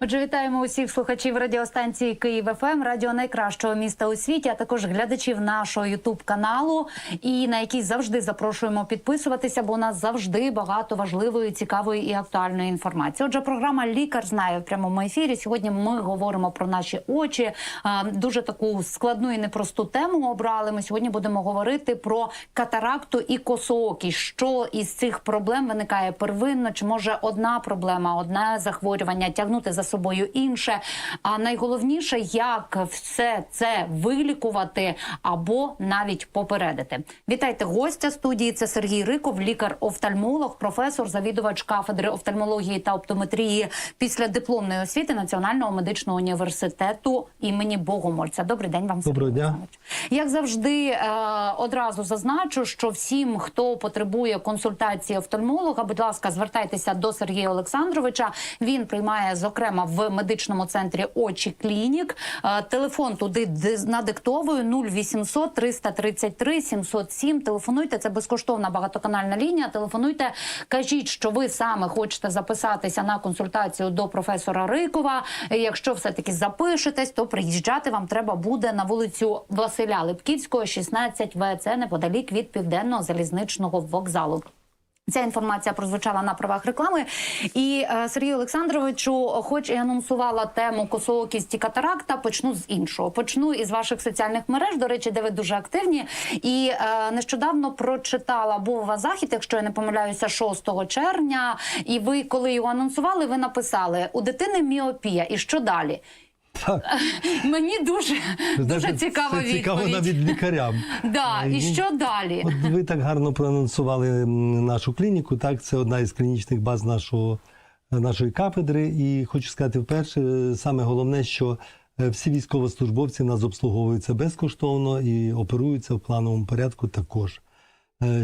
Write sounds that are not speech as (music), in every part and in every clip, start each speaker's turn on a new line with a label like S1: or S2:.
S1: Отже, вітаємо усіх слухачів радіостанції Київ ФМ, радіо найкращого міста у світі, а також глядачів нашого Ютуб каналу, і на який завжди запрошуємо підписуватися, бо у нас завжди багато важливої, цікавої і актуальної інформації. Отже, програма Лікар знає в прямому ефірі. Сьогодні ми говоримо про наші очі. Дуже таку складну і непросту тему обрали. Ми сьогодні будемо говорити про катаракту і косоокість. Що із цих проблем виникає первинно? Чи може одна проблема, одне захворювання тягнути за собою інше? А найголовніше, як все це вилікувати або навіть попередити. Вітайте гостя студії. Це Сергій Риков, лікар-офтальмолог, професор, завідувач кафедри офтальмології та оптометрії після дипломної освіти Національного медичного університету імені Богомольця. Добрий день вам Сергій
S2: Доброго дня.
S1: Як завжди, е, одразу зазначу, що всім, хто потребує консультації офтальмолога, будь ласка, звертайтеся до Сергія Олександровича. Він приймає зокрема в медичному центрі очі клінік. Е, Телефон туди ди- надиктовую 0800 333 707. Телефонуйте. Це безкоштовна багатоканальна лінія. Телефонуйте, кажіть, що ви саме хочете записатися на консультацію до професора Рикова. Якщо все таки запишетесь, то приїжджати вам треба буде на вулицю Василя Липківського, 16 В. Це неподалік від південного залізничного вокзалу. Ця інформація прозвучала на правах реклами. І е, Сергію Олександровичу, хоч і анонсувала тему косоокість катаракта, почну з іншого. Почну із ваших соціальних мереж, до речі, де ви дуже активні. І е, нещодавно прочитала був у вас захід, якщо я не помиляюся, 6 червня. І ви, коли його анонсували, ви написали у дитини міопія. І що далі?
S2: Так, (laughs)
S1: Мені дуже, дуже цікава
S2: це цікаво
S1: відповідь.
S2: навіть лікарям. (laughs)
S1: Да,
S2: Е,
S1: і що далі?
S2: От ви так гарно проанонсували нашу клініку. Так, це одна із клінічних баз нашого, нашої кафедри. І хочу сказати, вперше, е, саме головне, що е, всі військовослужбовці нас обслуговуються безкоштовно і оперуються в плановому порядку також.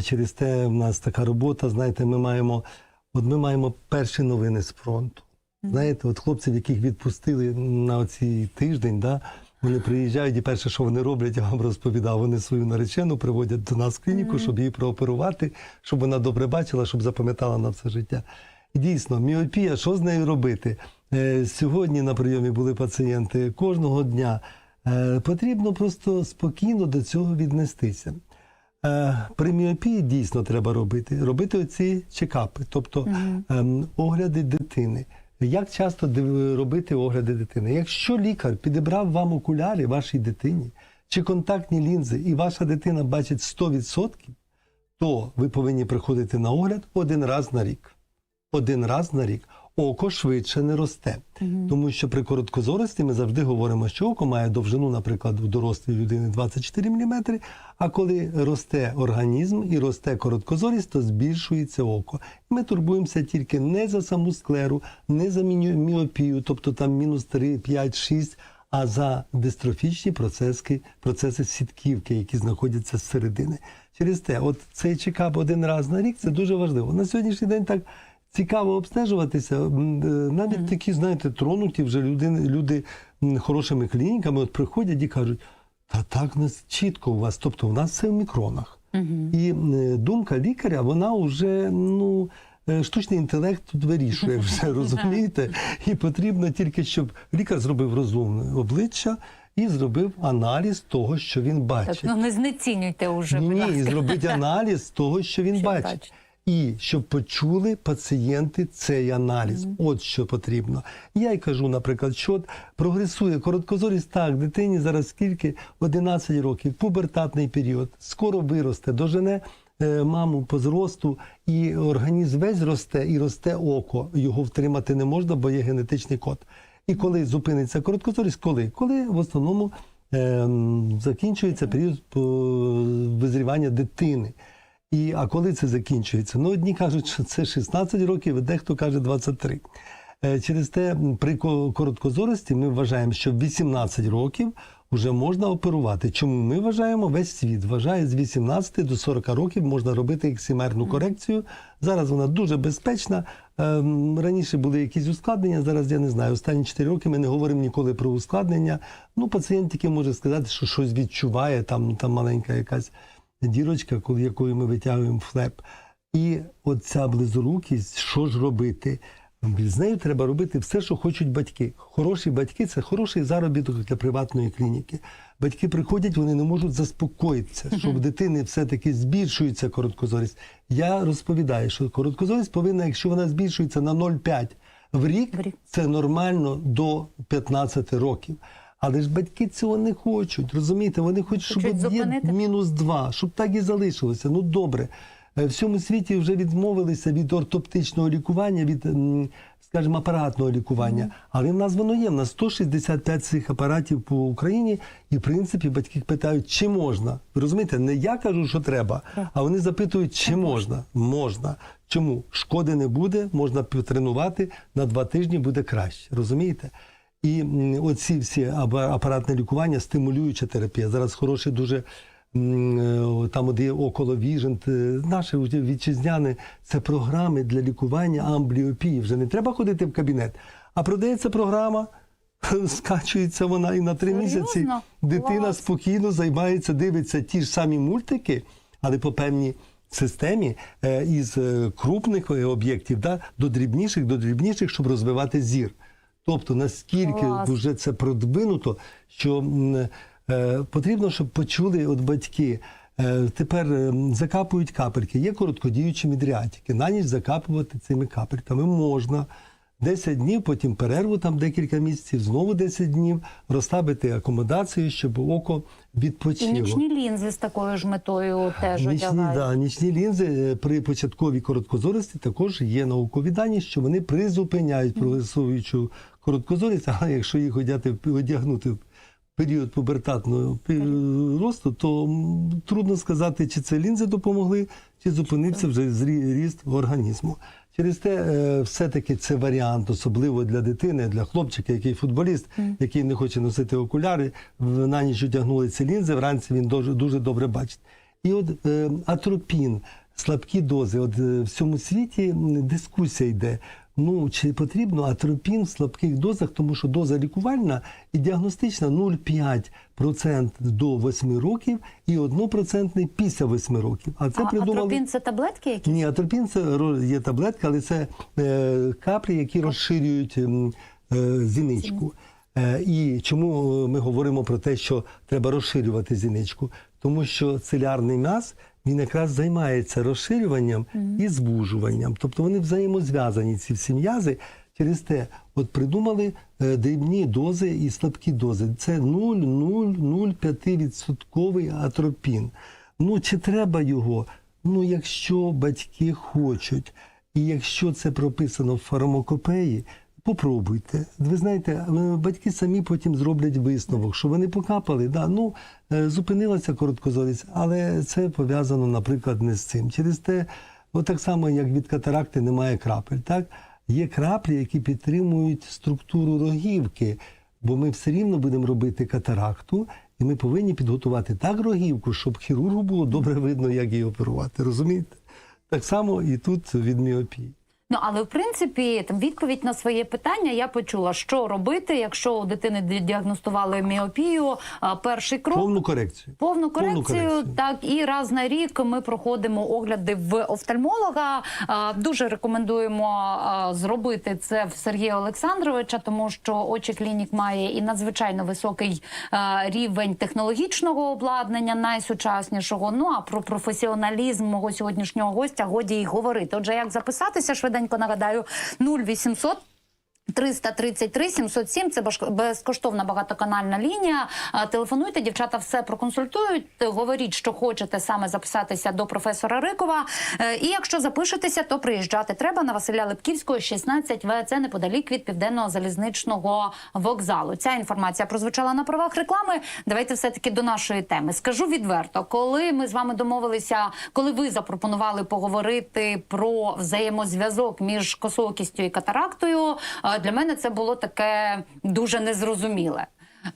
S2: Через те в нас така робота. Знаєте, ми маємо, от ми маємо перші новини з фронту. Знаєте, от хлопців, яких відпустили на оцій тиждень, да, вони приїжджають, і перше, що вони роблять, я вам розповідав, вони свою наречену приводять до нас в клініку, щоб її прооперувати, щоб вона добре бачила, щоб запам'ятала на все життя. І дійсно, міопія, що з нею робити? Е, сьогодні на прийомі були пацієнти кожного дня. Е, потрібно просто спокійно до цього віднестися. Е, При міопії дійсно треба робити. Робити оці чекапи, тобто ем, огляди дитини. Як часто робити огляди дитини? Якщо лікар підібрав вам окуляри вашій дитині чи контактні лінзи, і ваша дитина бачить 100%, то ви повинні приходити на огляд один раз на рік. Один раз на рік. Око швидше не росте. Тому що при короткозорості ми завжди говоримо, що око має довжину, наприклад, у дорослої людини 24 мм, а коли росте організм і росте короткозорість, то збільшується око. Ми турбуємося тільки не за саму склеру, не за міопію, тобто там мінус 3, 5, 6, а за дистрофічні процеси, процеси сітківки, які знаходяться зсередини. Через те, от цей чекап один раз на рік це дуже важливо. На сьогоднішній день так цікаво обстежуватися. Е, Навіть такі, знаєте, тронуті вже люди, люди хорошими клініками от приходять і кажуть, та так нас чітко у вас, тобто у нас все в мікронах. І е, думка лікаря, вона вже ну. е, Штучний інтелект тут вирішує (laughs) вже, розумієте? І потрібно тільки, щоб лікар зробив розумне обличчя і зробив аналіз того, що він
S1: Так,
S2: бачить.
S1: ну не знецінюйте уже.
S2: Ні, ні, і зробити (laughs) аналіз того, що він
S1: Що
S2: бачить. І щоб почули пацієнти цей аналіз. От що потрібно. Я й кажу, наприклад, що от прогресує короткозорість, так, дитині зараз скільки? 11 років, пубертатний період, скоро виросте, дожене е, маму по зросту, і організм весь росте, і росте око. Його втримати не можна, бо є генетичний код. І коли зупиниться короткозорість, коли? Коли в основному ем, закінчується період по- визрівання дитини. І, а коли це закінчується? Ну, одні кажуть, що це 16 років, а дехто каже 23. Е, Через те при короткозорості ми вважаємо, що в 18 років вже можна оперувати. Чому ми вважаємо? Весь світ вважає з 18 до 40 років можна робити ексимерну корекцію. Зараз вона дуже безпечна. Ем, Раніше були якісь ускладнення, зараз я не знаю. Останні 4 роки ми не говоримо ніколи про ускладнення. Ну, пацієнт тільки може сказати, що щось відчуває, там, там маленька якась дірочка, коли якою ми витягуємо флеп. І оця близорукість, що ж робити? З нею треба робити все, що хочуть батьки. Хороші батьки це хороший заробіток для приватної клініки. Батьки приходять, вони не можуть заспокоїтися, що в дитини все-таки збільшується короткозорість. Я розповідаю, що короткозорість повинна, якщо вона збільшується на 0,5 в рік,
S1: В рік.
S2: це нормально до 15 років. Але ж батьки цього не хочуть. Розумієте, вони хочуть, щоб
S1: Хочуть
S2: от є
S1: зупинити?
S2: мінус 2, щоб так і залишилося. Ну добре. Е, В всьому світі вже відмовилися від ортоптичного лікування, від, м, скажімо, апаратного лікування. Але в нас воно є. В нас 165 цих апаратів по Україні, і в принципі батьки питають, чи можна. Ви розумієте, не я кажу, що треба, а вони запитують, чи можна. Можна. Чому? Шкоди не буде, можна потренувати, на два тижні буде краще. Розумієте? І оці всі апаратне лікування, стимулююча терапія. Зараз хороші дуже е, там от є около Віжен, наші вітчизняні, це програми для лікування амбліопії. Вже не треба ходити в кабінет, а продається програма. (laughs) Скачується вона і на три
S1: Серйозно?
S2: місяці дитина
S1: Клас.
S2: спокійно займається, дивиться ті ж самі мультики, але по певній системі е, із е, крупних е, об'єктів да, до дрібніших, до дрібніших, щоб розвивати зір. Тобто наскільки
S1: Клас.
S2: вже це продвинуто, що е, потрібно, щоб почули от батьки. Е, Тепер е, закапують капельки. Є короткодіючі мідріатики. На ніч закапувати цими капельками можна. 10 днів, потім перерву там декілька місяців, знову 10 днів, розслабити акомодацію, щоб око
S1: І нічні лінзи з такою ж метою теж
S2: Нічні,
S1: одягають.
S2: да, нічні лінзи е, при початковій короткозорості також є наукові дані, що вони призупиняють прогресуючу короткозорість, але якщо їх одягнути в період пубертатного росту, то трудно сказати, чи це лінзи допомогли, чи зупинився вже ріст організму. Через те, е, все-таки це варіант, особливо для дитини, для хлопчика, який футболіст, який не хоче носити окуляри, на ніч одягнули ці лінзи, вранці він дуже, дуже добре бачить. І от е, атропін, слабкі дози. От е, в всьому світі дискусія йде. Ну, чи потрібно атропін в слабких дозах, тому що доза лікувальна і діагностична 0,5% до 8 років і 1% після 8 років. А це
S1: а
S2: придумали.
S1: атропін це таблетки якісь?
S2: Ні, атропін це є таблетка, але це е, каплі, які розширюють е, зіничку. Е, і чому е, ми говоримо про те, що треба розширювати зіничку? Тому що целярний м'яз він якраз займається розширюванням і звужуванням. Тобто вони взаємозв'язані, ці всі м'язи. Через те, от придумали е, дрібні дози і слабкі дози. Це 0,005% атропін. Ну, чи треба його? Ну, якщо батьки хочуть, і якщо це прописано в фармакопеї, попробуйте. Ви знаєте, е, батьки самі потім зроблять висновок, що вони покапали, да, ну, е, зупинилася короткозорість, але це пов'язано, наприклад, не з цим. Через те, от так само, як від катаракти немає крапель, так? Є краплі, які підтримують структуру рогівки, бо ми все рівно будемо робити катаракту, і ми повинні підготувати так рогівку, щоб хірургу було добре видно, як її оперувати. Розумієте? Так само і тут від міопії.
S1: Ну але в принципі там відповідь на своє питання я почула, що робити, якщо у дитини діагностували міопію. Перший крок
S2: Повну корекцію.
S1: Повну корекцію,
S2: корекцію.
S1: так і раз на рік ми проходимо огляди в офтальмолога. Дуже рекомендуємо зробити це в Сергія Олександровича, тому що очі клінік має і надзвичайно високий рівень технологічного обладнання, найсучаснішого. Ну а про професіоналізм мого сьогоднішнього гостя годі й говорити. Отже, як записатися швиденько нагадаю 0800 333 707 – це безкоштовна багатоканальна лінія. Телефонуйте, дівчата все проконсультують. Говоріть, що хочете саме записатися до професора Рикова. Е, І якщо запишетеся, то приїжджати треба на Василя Липківського, 16 В. Це неподалік від південного залізничного вокзалу. Ця інформація прозвучала на правах реклами. Давайте все таки до нашої теми. Скажу відверто, коли ми з вами домовилися, коли ви запропонували поговорити про взаємозв'язок між косоокістю і катарактою, е, для мене це було таке дуже незрозуміле.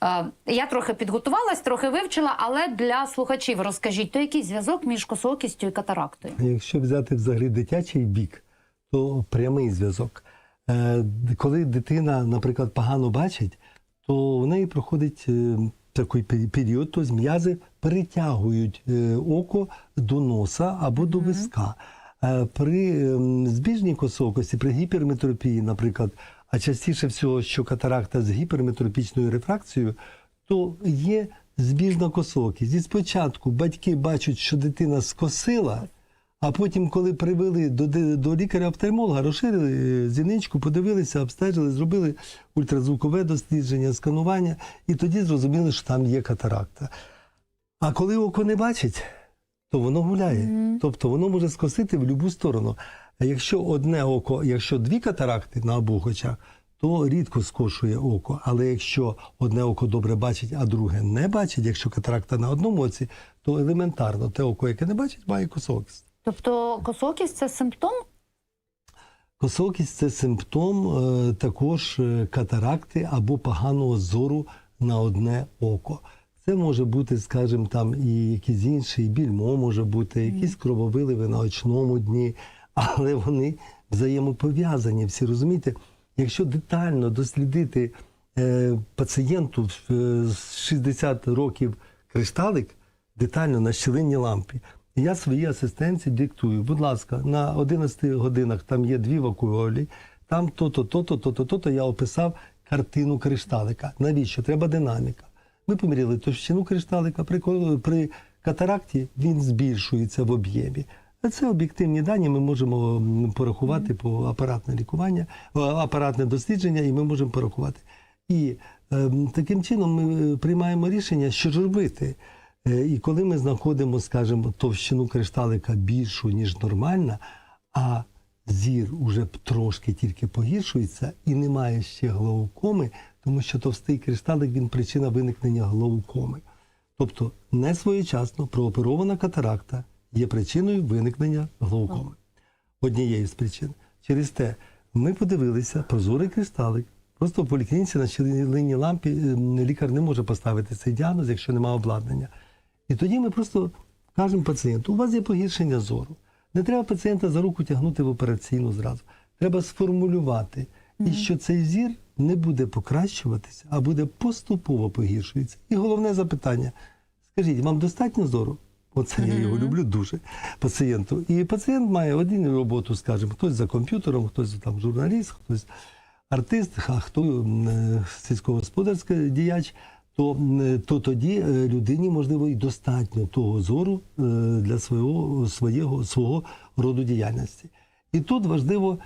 S1: Е, Я трохи підготувалась, трохи вивчила, але для слухачів розкажіть, то який зв'язок між косоокістю і катарактою?
S2: Якщо взяти взагалі дитячий бік, то прямий зв'язок. Е, Коли дитина, наприклад, погано бачить, то в неї проходить е, такий період, то м'язи перетягують око до носа або до виска. При ем, збіжній косокості, при гіперметропії, наприклад, а частіше всього, що катаракта з гіперметропічною рефракцією, то є збіжна косокість. І спочатку батьки бачать, що дитина скосила, а потім, коли привели до, до лікаря-офтальмолога, розширили е, зіничку, подивилися, обстежили, зробили ультразвукове дослідження, сканування, і тоді зрозуміли, що там є катаракта. А коли око не бачить, то воно гуляє. Тобто воно може скосити в будь-яку сторону. А якщо одне око, якщо дві катаракти на обох очах, то рідко скошує око. Але якщо одне око добре бачить, а друге не бачить, якщо катаракта на одному оці, то елементарно те око, яке не бачить, має косокість.
S1: Тобто косокість це симптом?
S2: Косокість це симптом е, також е, катаракти або поганого зору на одне око. Це може бути, скажімо, там і якийсь інший більмо може бути, якісь крововиливи на очному дні, але вони взаємопов'язані. Всі розумієте, якщо детально дослідити е, пацієнту е, з 60 років кришталик детально на щілинній лампі. Я своїй асистенці диктую, будь ласка, на 11 годинах там є дві вакуолі, там то-то, то-то, то-то, то-то. Я описав картину кришталика. Навіщо? Треба динаміка. Ми поміряли товщину кришталика. При, при катаракті він збільшується в об'ємі. Це об'єктивні дані. Ми можемо порахувати по апаратне лікування, апаратне дослідження, і ми можемо порахувати. І ем, таким чином ми е, приймаємо рішення, що ж робити. Е, І коли ми знаходимо, скажімо, товщину кришталика більшу, ніж нормальна, а зір уже трошки тільки погіршується і немає ще глаукоми, тому що товстий кришталик він причина виникнення глаукоми. Тобто не своєчасно прооперована катаракта є причиною виникнення глаукоми. Однією з причин. Через те ми подивилися прозорий кристалик. Просто в поліклініці на щілинній лампі лікар не може поставити цей діагноз, якщо немає обладнання. І тоді ми просто кажемо пацієнту, у вас є погіршення зору. Не треба пацієнта за руку тягнути в операційну зразу. Треба сформулювати, і що цей зір не буде покращуватися, а буде поступово погіршується. І головне запитання: скажіть, вам достатньо зору? Оце я його люблю дуже пацієнту. І пацієнт має один роботу, скажімо, хтось за комп'ютером, хтось там журналіст, хтось артист, а хто е, сільськогосподарський діяч. То, то тоді е, людині можливо і достатньо того зору е, для свого, свого, свого роду діяльності. І тут важливо,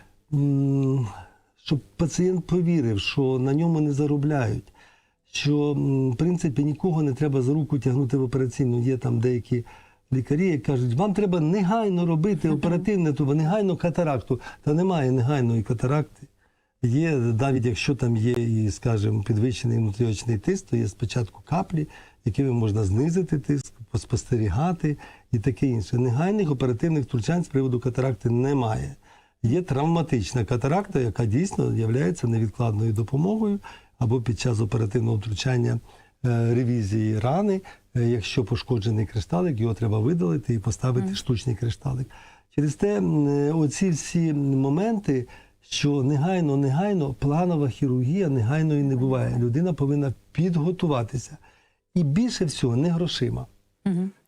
S2: щоб пацієнт повірив, що на ньому не заробляють, що в принципі нікого не треба за руку тягнути в операційну. Є там деякі лікарі, які кажуть, вам треба негайно робити оперативне, то негайно катаракту. Та немає негайної катаракти. Є, навіть якщо там є і, скажімо, підвищений внутріочний тиск, то є спочатку каплі, якими можна знизити тиск, поспостерігати і таке інше. Негайних оперативних втручань з приводу катаракти немає. Є травматична катаракта, яка дійсно є невідкладною допомогою або під час оперативного втручання е, ревізії рани, е, якщо пошкоджений кришталик, його треба видалити і поставити штучний кришталик. Через те е, оці всі моменти, що негайно, негайно планова хірургія негайно і не буває. Людина повинна підготуватися. І більше всього не грошима.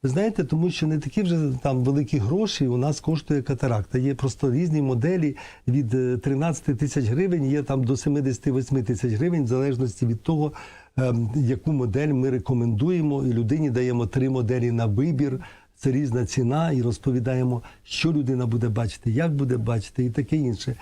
S2: Ви знаєте, тому що не такі вже там великі гроші у нас коштує катаракта. Є просто різні моделі від е, 13 тисяч гривень, є там до 78 тисяч гривень, в залежності від того, ем, яку модель ми рекомендуємо, і людині даємо три моделі на вибір. Це різна ціна, і розповідаємо, що людина буде бачити, як буде бачити, і таке інше.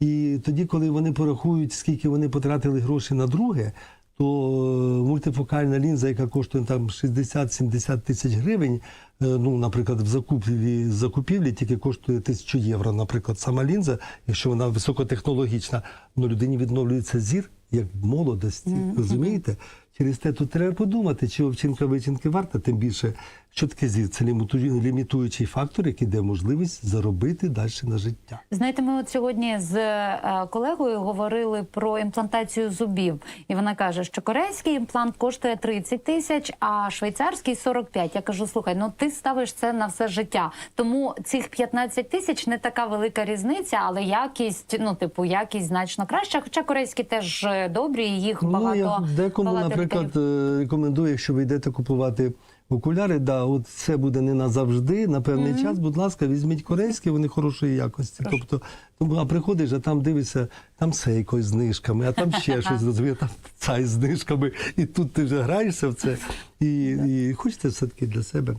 S2: І тоді, коли вони порахують, скільки вони потратили грошей на друге, то е, мультифокальна лінза, яка коштує там 60-70 тисяч гривень, е, ну, наприклад, в закупівлі, закупівлі тільки коштує тисячу євро, наприклад, сама лінза, якщо вона високотехнологічна, ну людині відновлюється зір як в молодості. Розумієте? Через те тут треба подумати, чи овчинка вичинки варта, тим більше, Що таке зір? Це лімітуючий фактор, який дає можливість заробити далі на життя.
S1: Знаєте, ми от сьогодні з е, колегою говорили про імплантацію зубів, і вона каже, що корейський імплант коштує 30 тисяч, а швейцарський 45. Я кажу, слухай, ну ти ставиш це на все життя. Тому цих 15 тисяч не така велика різниця, але якість, ну типу, якість значно краща. Хоча корейські теж е, добрі, їх багато
S2: ну, я декому,
S1: багато
S2: наприклад,
S1: лікарів.
S2: е, рекомендую, якщо ви йдете купувати окуляри, да, от це буде не назавжди, на певний час, будь ласка, візьміть корейські, вони хорошої якості. Тобто, тому, а приходиш, а там дивишся, там сейко з знижками, а там ще (laughs) щось, розумієш, там цай з знижками, і тут ти вже граєшся в це, і, і хочеться все-таки для себе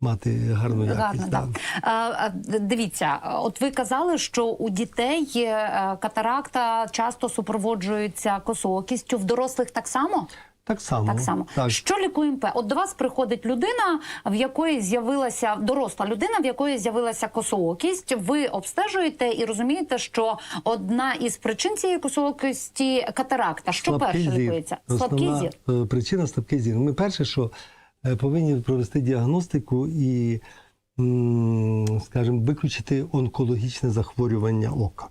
S2: мати гарну якість.
S1: Гарно,
S2: да.
S1: а, Дивіться, от ви казали, що у дітей е, катаракта часто супроводжується косоокістю, в дорослих так само?
S2: Так само.
S1: Так само.
S2: Так.
S1: Що лікує МП? От до вас приходить людина, в якої з'явилася доросла людина, в якої з'явилася косоокість. Ви обстежуєте і розумієте, що одна із причин цієї косоокісті катаракта. Що
S2: Слабкий
S1: перше
S2: зір.
S1: лікується? Слабкий
S2: Основна,
S1: зір.
S2: е, Причина слабкий зір. Ми перше, що е, повинні провести діагностику і, скажімо, виключити онкологічне захворювання ока.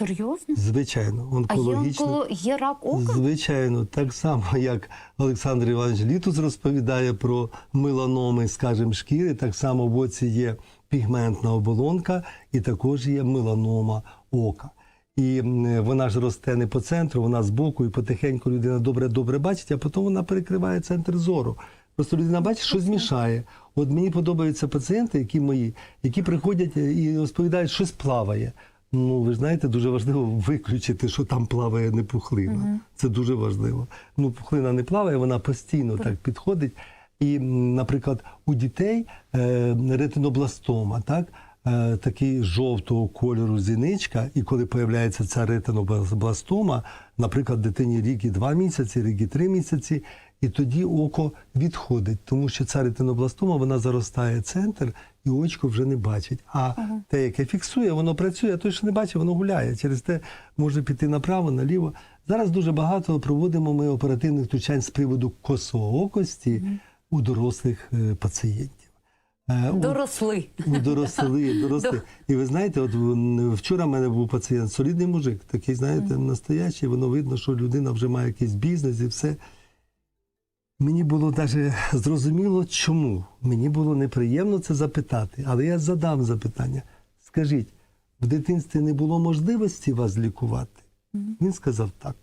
S1: Серйозно?
S2: Звичайно,
S1: А є онколо... є рак ока?
S2: Звичайно, так само, як Олександр Іванович Літус розповідає про меланоми, скажімо, шкіри, так само в оці є пігментна оболонка і також є меланома ока. І вона ж росте не по центру, вона збоку, і потихеньку людина добре-добре бачить, а потім вона перекриває центр зору. Просто людина бачить, що змішає. От мені подобаються пацієнти, які мої, які приходять і розповідають, щось плаває. Ну, ви знаєте, дуже важливо виключити, що там плаває не пухлина. Це дуже важливо. Ну, пухлина не плаває, вона постійно так підходить. І, наприклад, у дітей е, ретинобластома, так? Е, такий жовтого кольору зіничка, і коли появляється ця ретинобластома, наприклад, дитині рік і два місяці, рік і три місяці, і тоді око відходить, тому що ця ретинобластома вона заростає центр, і очко вже не бачить. А те, яке фіксує, воно працює, а той, що не бачить, воно гуляє. Через те може піти направо, наліво. Зараз дуже багато проводимо ми оперативних втручань з приводу косоокості у дорослих е, пацієнтів. Е,
S1: Доросли.
S2: доросли, (laughs) доросли. І ви знаєте, от вчора в мене був пацієнт, солідний мужик, такий, знаєте, настоящий, воно видно, що людина вже має якийсь бізнес і все. Мені було навіть зрозуміло, чому. Мені було неприємно це запитати, але я задам запитання. Скажіть, в дитинстві не було можливості вас лікувати? Він сказав так.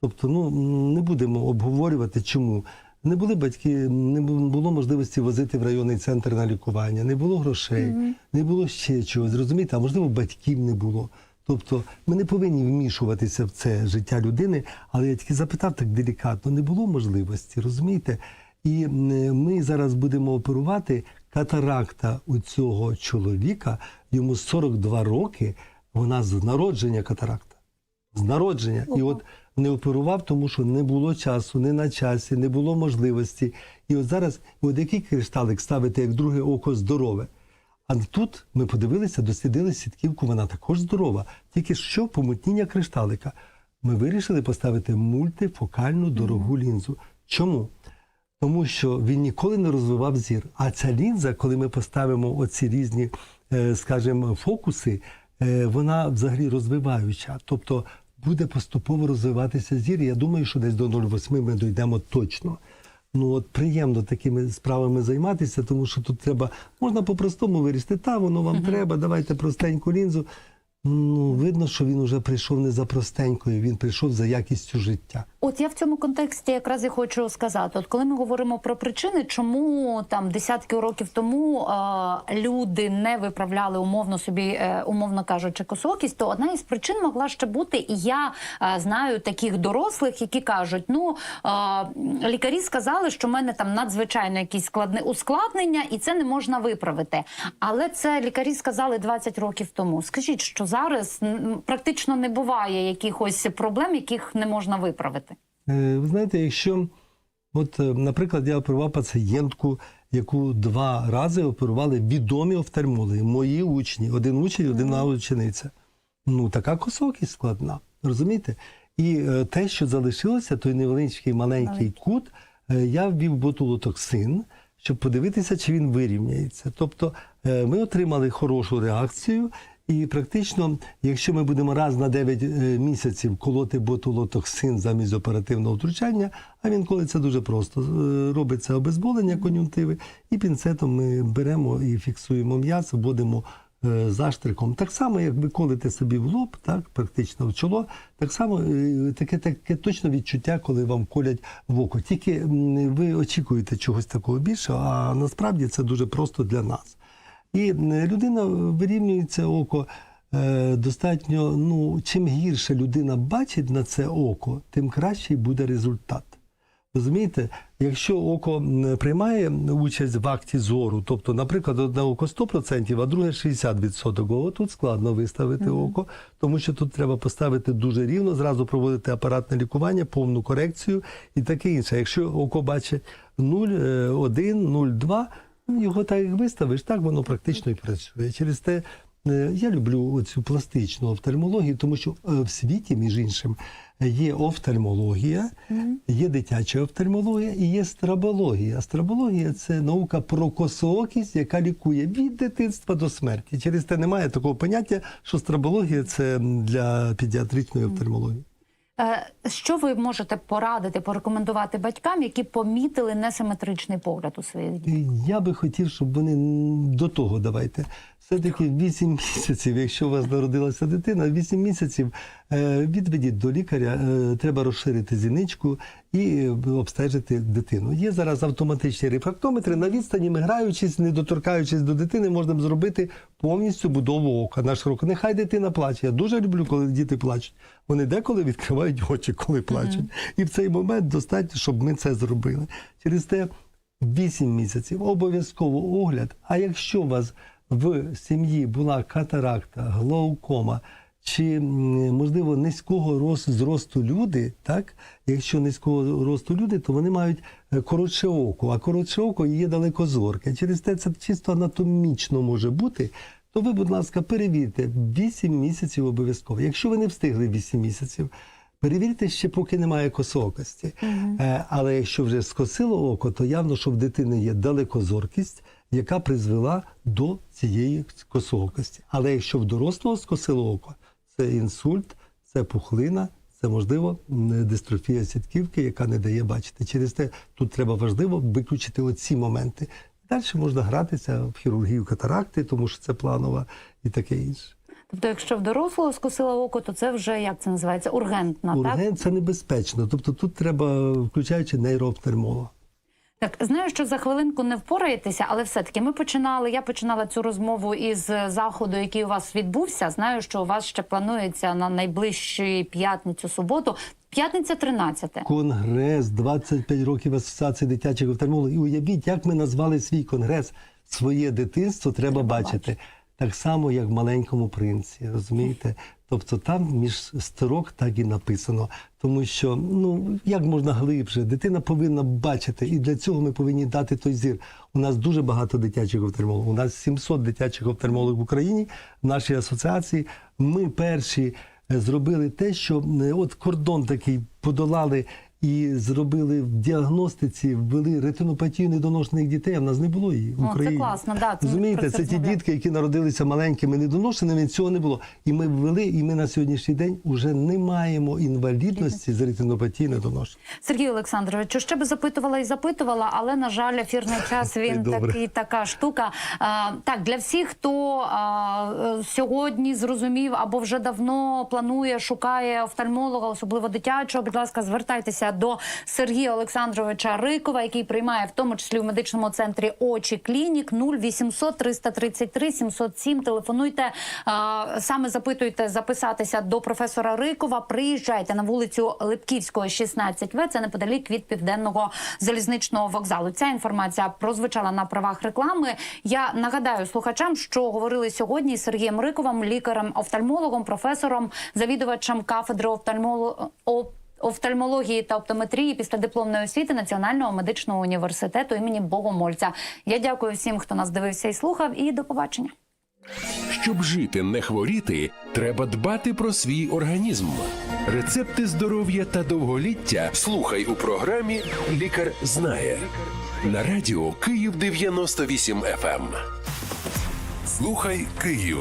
S2: Тобто, ну не будемо обговорювати, чому. Не були батьки, не було можливості возити в районний центр на лікування, не було грошей, не було ще чогось. Зрозумієте, а можливо, батьків не було. Тобто, ми не повинні вмішуватися в це життя людини, але я тільки запитав так делікатно, не було можливості, розумієте? І ми зараз будемо оперувати катаракта у цього чоловіка, йому 42 роки, вона з народження катаракта з народження. І от не оперував, тому що не було часу, не на часі, не було можливості. І от зараз, от який кришталик ставити як друге око здорове. А тут ми подивилися, дослідили сітківку, вона також здорова. Тільки що помутніння кришталика. Ми вирішили поставити мультифокальну дорогу лінзу. Чому? Тому що він ніколи не розвивав зір. А ця лінза, коли ми поставимо оці різні, е, скажімо, фокуси, е, вона взагалі розвиваюча. Тобто буде поступово розвиватися зір. Я думаю, що десь до 0,8 ми дійдемо точно. Ну от приємно такими справами займатися, тому що тут треба можна по-простому вирішити. Та воно вам треба, давайте простеньку лінзу. Ну, видно, що він уже прийшов не за простенькою, він прийшов за якістю життя.
S1: От я в цьому контексті якраз і хочу сказати: от коли ми говоримо про причини, чому там десятки років тому е, люди не виправляли умовно собі, е, умовно кажучи, косокість, то одна із причин могла ще бути, і я е, знаю таких дорослих, які кажуть: ну е, лікарі сказали, що в мене там надзвичайно якісь складне ускладнення, і це не можна виправити. Але це лікарі сказали 20 років тому. Скажіть, що зараз практично не буває якихось проблем, яких не можна виправити.
S2: Е, Ви знаєте, якщо, от, е, наприклад, я оперував пацієнтку, яку два рази оперували відомі офтальмологи, мої учні, один учень, одна учениця. Ну, така косокість складна, розумієте? І е, те, що залишилося, той невеличкий маленький кут, е, я ввів ботулотоксин, щоб подивитися, чи він вирівняється. Тобто е, ми отримали хорошу реакцію. І практично, якщо ми будемо раз на 9 е, місяців колоти ботулотоксин замість оперативного втручання, а він колиться дуже просто. Е, Робиться обезболення кон'юнктиви, і пінцетом ми беремо і фіксуємо м'ясо, вводимо е, заштриком. Так само, як ви колите собі в лоб, так, практично в чоло, так само таке, таке точно відчуття, коли вам колять в око. Тільки ви очікуєте чогось такого більшого, а насправді це дуже просто для нас. І е, людина вирівнюється око е, достатньо. Ну, чим гірше людина бачить на це око, тим кращий буде результат. Розумієте, якщо око приймає участь в акті зору, тобто, наприклад, одне око 100%, а друге 60%, о, тут складно виставити око, тому що тут треба поставити дуже рівно, зразу проводити апаратне лікування, повну корекцію і таке інше. Якщо око бачить 0, 1, 0, 2, ну, його так як виставиш, так воно практично і працює. Через те е, я люблю оцю пластичну офтальмологію, тому що е, в світі, між іншим, є офтальмологія, є дитяча офтальмологія і є страбологія. Страбологія це наука про косоокість, яка лікує від дитинства до смерті. Через те немає такого поняття, що страбологія це для педіатричної офтальмології.
S1: Е, Що ви можете порадити, порекомендувати батькам, які помітили несиметричний погляд у своїх дітей?
S2: Я би хотів, щоб вони до того давайте. Все-таки 8 місяців, якщо у вас народилася дитина, 8 місяців е, відведіть до лікаря, е, треба розширити зіничку і е, обстежити дитину. Є зараз автоматичні рефрактометри. На відстані ми граючись, не доторкаючись до дитини, можна зробити повністю будову ока на широко. Нехай дитина плаче. Я дуже люблю, коли діти плачуть. Вони деколи відкривають очі, коли плачуть. І в цей момент достатньо, щоб ми це зробили. Через те 8 місяців обов'язково огляд. А якщо у вас в сім'ї була катаракта, глаукома чи можливо низького зросту люди, так якщо низького росту люди, то вони мають е, коротше око, а коротше око є далекозорке. Через те це чисто анатомічно може бути. То ви, будь ласка, перевірте 8 місяців обов'язково. Якщо ви не встигли 8 місяців, перевірте ще, поки немає косоокості. Е, але якщо вже скосило око, то явно, що в дитини є далекозоркість, яка призвела до цієї косоокості. Але якщо в дорослого скосило око, це інсульт, це пухлина, це можливо дистрофія сітківки, яка не дає бачити. Через те тут треба важливо виключити оці моменти. Далі можна гратися в хірургію катаракти, тому що це планова і таке інше.
S1: Тобто, якщо в дорослого скосило око, то це вже як це називається? Ургентна, так?
S2: Це небезпечно. Тобто тут треба, включаючи нейроофтальмолога.
S1: Так, знаю, що за хвилинку не впораєтеся, але все-таки ми починали. Я починала цю розмову із заходу, який у вас відбувся. Знаю, що у вас ще планується на найближчу п'ятницю, суботу. П'ятниця 13.
S2: Конгрес 25 років Асоціації дитячих офтальмологів. І уявіть, як ми назвали свій конгрес. Своє дитинство треба,
S1: Треба
S2: бачити.
S1: бачити.
S2: Так само, як в маленькому принці, розумієте? Тобто там між строк так і написано. Тому що ну як можна глибше, дитина повинна бачити, і для цього ми повинні дати той зір. У нас дуже багато дитячих офтальмологів. У нас 700 дитячих офтальмологів в Україні в нашій асоціації. Ми перші е, зробили те, що е, от кордон такий подолали і зробили в діагностиці, ввели ретинопатію недоношених дітей. А в нас не було її в
S1: О, це класно, да, це
S2: Розумієте,
S1: це
S2: ті дітки, які народилися маленькими недоношеними, цього не було. І ми ввели, і ми на сьогоднішній день вже не маємо інвалідності з ретинопатії недоношення.
S1: Сергій Олександрович, ще би запитувала і запитувала, але на жаль, ефірний час він такий така штука. А, так, для всіх, хто а, сьогодні зрозумів або вже давно планує, шукає офтальмолога, особливо дитячого. Будь ласка, звертайтеся до Сергія Олександровича Рикова, який приймає в тому числі в медичному центрі очі клінік 0800 333 707. Телефонуйте саме запитуйте записатися до професора Рикова. Приїжджайте на вулицю Липківського, 16В. Це неподалік від південного залізничного вокзалу. Ця інформація прозвучала на правах реклами. Я нагадаю слухачам, що говорили сьогодні з Сергієм Риковим, лікарем-офтальмологом, професором, завідувачем кафедри офтальмоло... Офтальмології та оптометрії після дипломної освіти Національного медичного університету імені Богомольця. Я дякую всім, хто нас дивився і слухав, і до побачення.
S3: Щоб жити, не хворіти, треба дбати про свій організм. Рецепти здоров'я та довголіття слухай у програмі Лікар знає на радіо Київ 98 FM. Слухай Київ.